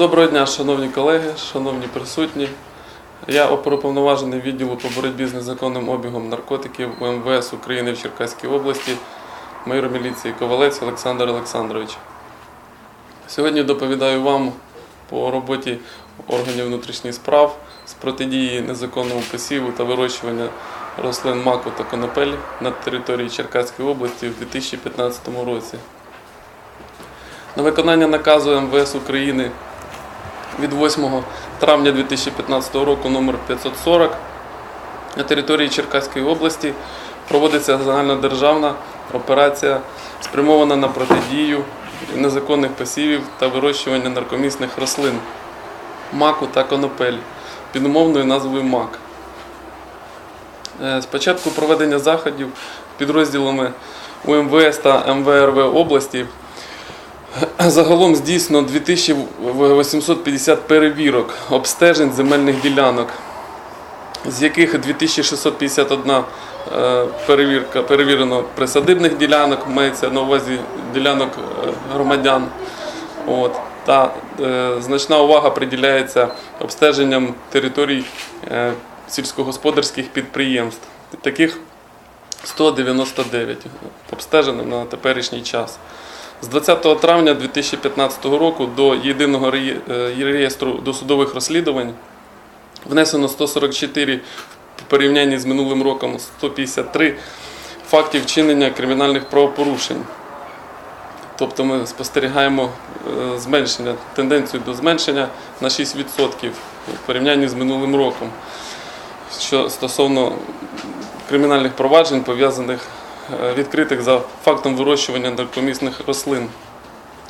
Доброго дня, шановні колеги, шановні присутні. Я оперуповноважений відділу по боротьбі з незаконним обігом наркотиків УМВС України в Черкаській області, майор міліції Ковалець Олександр Олександрович. Сьогодні доповідаю вам по роботі органів внутрішніх справ з протидії незаконному посіву та вирощування рослин маку та конопель на території Черкаської області в 2015 році. На виконання наказу МВС України від 8 травня 2015 року номер 540 на території Черкаської області проводиться загальнодержавна операція, спрямована на протидію незаконних посівів та вирощування наркомісних рослин, маку та конопель під умовною назвою МАК. Е, З початку проведення заходів підрозділами УМВС та МВРВ області Загалом здійснено 2850 перевірок обстежень земельних ділянок, з яких 2651 е, перевірка перевірено присадибних ділянок, мається на увазі ділянок е, громадян. От, та е, значна увага приділяється обстеженням територій е, сільськогосподарських підприємств. Таких 199 обстежено на теперішній час. З 20 травня 2015 року до єдиного е, реєстру досудових розслідувань внесено 144 в порівнянні з минулим роком 153 фактів вчинення кримінальних правопорушень. Тобто ми спостерігаємо е, зменшення, тенденцію до зменшення на 6% в порівнянні з минулим роком. Що стосовно кримінальних проваджень, пов'язаних відкритих за фактом вирощування наркомісних рослин.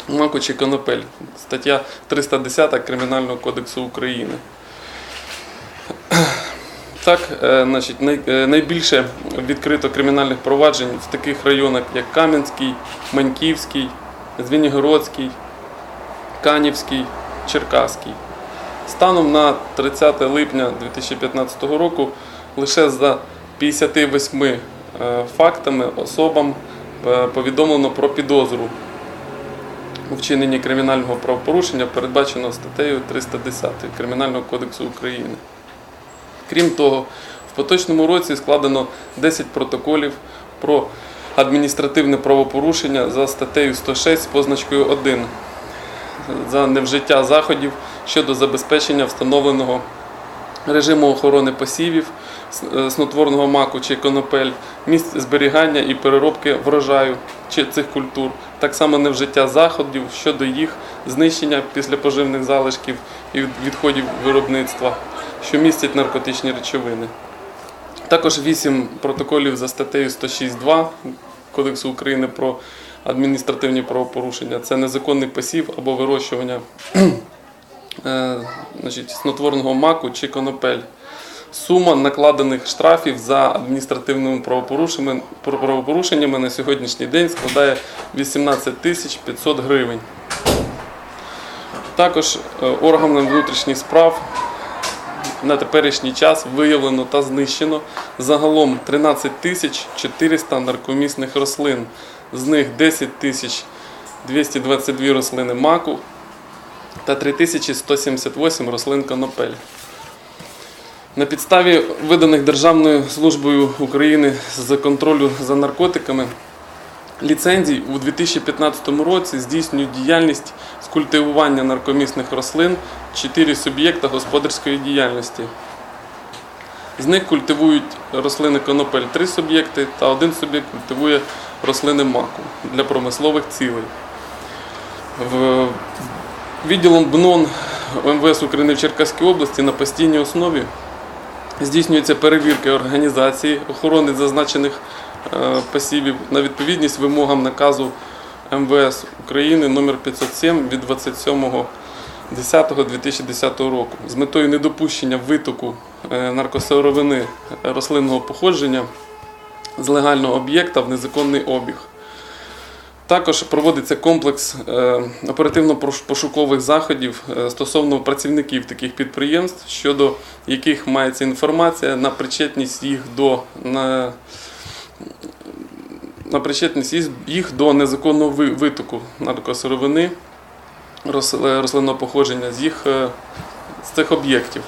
Маку чи конопель. Стаття 310 Кримінального кодексу України. Так, е, значить, е, найбільше відкрито кримінальних проваджень в таких районах, як Кам'янський, Маньківський, Звенігородський, Канівський, Черкаський. Станом на 30 липня 2015 року лише за 58 е, фактами особам е, повідомлено про підозру у вчиненні кримінального правопорушення, передбаченого статтею 310 Кримінального кодексу України. Крім того, в поточному році складено 10 протоколів про адміністративне правопорушення за статтею 106 з позначкою 1 за невжиття заходів щодо забезпечення встановленого режиму охорони посівів, е, снотворного маку чи конопель, місць зберігання і переробки врожаю чи цих культур, так само невжиття заходів щодо їх знищення після поживних залишків і відходів виробництва, що містять наркотичні речовини. Також 8 протоколів за статтею 106.2 Кодексу України про адміністративні правопорушення. Це незаконний посів або вирощування е, значить, снотворного маку чи конопель. Сума накладених штрафів за адміністративними правопорушеннями, на сьогоднішній день складає 18 тисяч 500 гривень. Також е, органам внутрішніх справ на теперішній час виявлено та знищено загалом 13 тисяч 400 наркомісних рослин. З них 10 тисяч 222 рослини маку та 3178 рослин конопель. На підставі виданих Державною службою України з контролю за наркотиками ліцензій у 2015 році здійснюють діяльність з культивування наркомісних рослин 4 суб'єкта господарської діяльності. З них культивують рослини конопель 3 суб'єкти та один суб'єкт культивує рослини маку для промислових цілей. В- Відділом БНОН МВС України в Черкаській області на постійній основі здійснюються перевірки організації охорони зазначених е, посівів на відповідність вимогам наказу МВС України номер 507 від 27.10.2010 року з метою недопущення витоку е, наркосировини рослинного походження з легального об'єкта в незаконний обіг. Також проводиться комплекс е, оперативно-пошукових заходів е, стосовно працівників таких підприємств, щодо яких мається інформація на причетність їх до на, на причетність їх- до незаконного витоку наркосировини е, рослинного походження з їх з цих об'єктів.